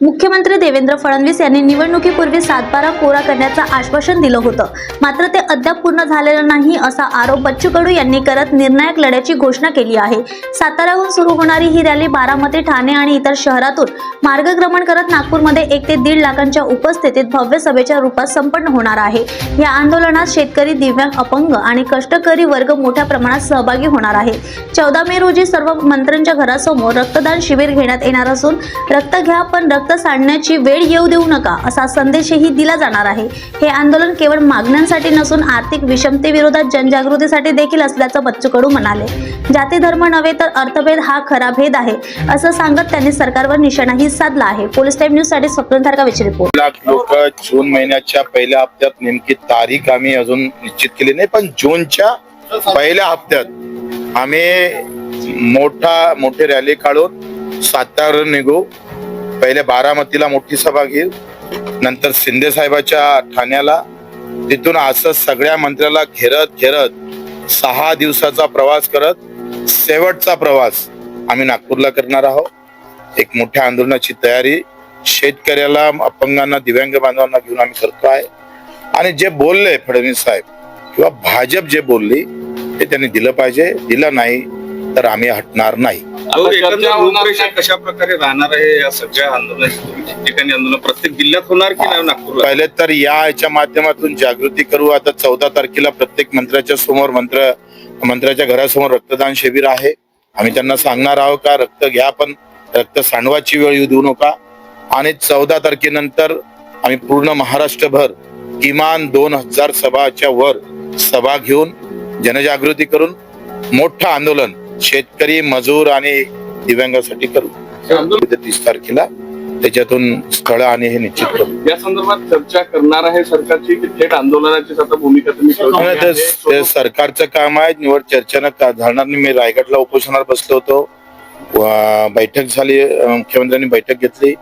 मुख्यमंत्री देवेंद्र फडणवीस यांनी निवडणुकीपूर्वी सातबारा कोरा करण्याचं आश्वासन दिलं होतं. मात्र ते अद्याप पूर्ण झालेलं नाही असा आरोप बच्चू कडू यांनी करत निर्णायक लढ्याची घोषणा केली आहे. साताऱ्याहून सुरू होणारी ही रॅली बारामती ठाणे आणि इतर शहरातून मार्गक्रमण करत नागपूरमध्ये एक ते दीड लाखांच्या उपस्थितीत भव्य सभेच्या रूपात संपन्न होणार आहे. या आंदोलनात शेतकरी दिव्यांग अपंग आणि कष्टकरी वर्ग मोठ्या प्रमाणात सहभागी होणार आहे. चौदा मे रोजी सर्व मंत्र्यांच्या घरासमोर रक्तदान शिबिर घेण्यात येणार असून रक्त घ्या पण रक्त सांडण्याची वेळ येऊ देऊ नका असा संदेशही दिला जाणार आहे. हे आंदोलन केवळ मागण्यांसाठी नसून आर्थिक विषमतेविरोधात जनजागृतीसाठी देखील असल्याचं बच्चू कडू म्हणाले. जाती धर्म नव्हे तर अर्थभेद हा खरा भेद आहे असं सांगत त्यांनी सरकारवर निशाणाही साधला आहे. पोलीस टाइम न्यूजसाठी स्वप्न थारकावेची रिपोर्ट. लाख लोक जून महिन्याच्या पहिल्या हप्त्यात नेमकी तारीख आम्ही अजून निश्चित केली नाही पण जूनच्या पहिल्या हप्त्यात आम्ही मोठा मोठी रॅली काढून सातारा निघू. पहिले बारामतीला मोठी सभा घेईल नंतर शिंदे साहेबाच्या ठाण्याला. तिथून असं सगळ्या मंत्र्याला घेरत घेरत सहा दिवसाचा प्रवास करत शेवटचा प्रवास आम्ही नागपूरला करणार आहोत. एक मोठ्या आंदोलनाची तयारी शेतकऱ्याला अपंगांना दिव्यांग बांधवांना घेऊन आम्ही करतो आहे. आणि जे बोलले फडणवीस साहेब किंवा भाजप जे बोलली ते त्यांनी दिलं पाहिजे. दिलं नाही तर आम्ही हटणार नाही. तो आता एकंदर चर्चा होणार रूपरेषा नाही. कशा प्रकारे राहणार आहे या सगळ्या आंदोलनाची तुम्ही ठिकठिकाणी आंदोलन प्रत्येक जिल्ह्यात होणार की नाही नागपूरला? पहिले तर या याच्या माध्यमातून जागृती करू. आता चौदा तारखेला प्रत्येक मंत्र्याच्या समोर मंत्र मंत्र्याच्या घरासमोर रक्तदान शिबिर आहे. आम्ही त्यांना सांगणार आहोत का रक्त घ्या पण रक्त सांडवाची वेळ येऊ देऊ नका. आणि चौदा तारखेनंतर आम्ही पूर्ण महाराष्ट्रभर किमान दोन हजार सभाच्या वर सभा घेऊन जनजागृती करून मोठं आंदोलन शेतकरी मजूर आणि दिव्यांगासाठी करू. तीस तारखेला त्याच्यातून स्थळ आणि हे निश्चित करू. या संदर्भात चर्चा करणार आहे सरकारची थेट आंदोलनाची आता भूमिका तुम्ही सरकारचं काम आहे. निवड चर्चेनं का झाणार नाही. मी रायगडला उपोषणावर बसलो होतो. बैठक झाली. मुख्यमंत्र्यांनी बैठक घेतली.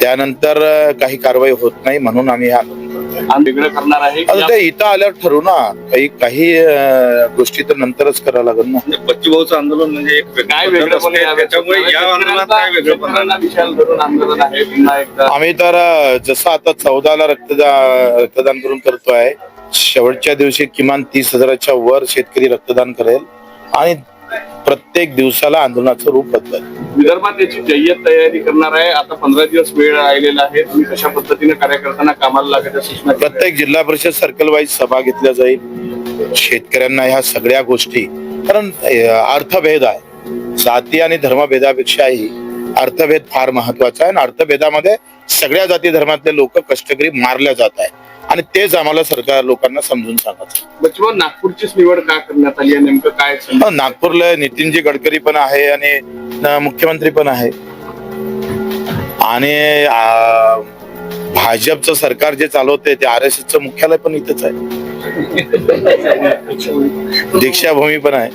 त्यानंतर काही कारवाई होत नाही म्हणून आम्ही हे आंदोलन वेगळं करणार आहे. की आता ते इथं आल्यावर ठरवू ना. काही काही अं, गोष्टी तर नंतरच करावं लागेल ना. म्हणजे बच्चूभाऊचं आंदोलन म्हणजे एक वेगळी काय पद्धत वेगळं असते. त्याच्यामुळे या आंदोलनात काय वेगळं पण शेतकऱ्यांना विशाल धरून आंदोलन आहे. पुन्हा एकदा आम्ही तर अं, जसं आता चौदाला रक्तदान रक्तदान करून करतोय. शेवटच्या दिवशी किमान तीस हजाराच्या वर शेतकरी रक्तदान करेल. आणि प्रत्येक दिवसाला आंदोलनाचं रूप बदलेल विदर्भात याची जय्यत तयारी करणार आहे. आता पंधरा दिवस वेळ राहिलेला आहे. तुम्ही कशा पद्धतीने कार्यकर्त्यांना कामाला लागायच्या सूचना आहेत? प्रत्येक जिल्हा परिषद सर्कल वाईज सभा घेतल्या जाईल. शेतकऱ्यांना ह्या सगळ्या गोष्टी कारण अर्थभेद आहे. जाती आणि धर्मभेदापेक्षाही अर्थभेद फार महत्त्वाचा आहे. आणि अर्थभेदामध्ये सगळ्या जाती धर्मातले लोक कष्टकरी मारल्या जात आहे आणि तेच आम्हाला सरकार लोकांना समजून सांगायचं. नागपूरचीच निवड का करण्यात आली आहे? नेमकं काय? अं, नागपूरला नितीनजी गडकरी पण आहे आणि मुख्यमंत्री पण आहे. आणि भाजपचं सरकार जे चालवते ते आर एस एसचं मुख्यालय पण इथंच आहे. दीक्षाभूमी पण आहे.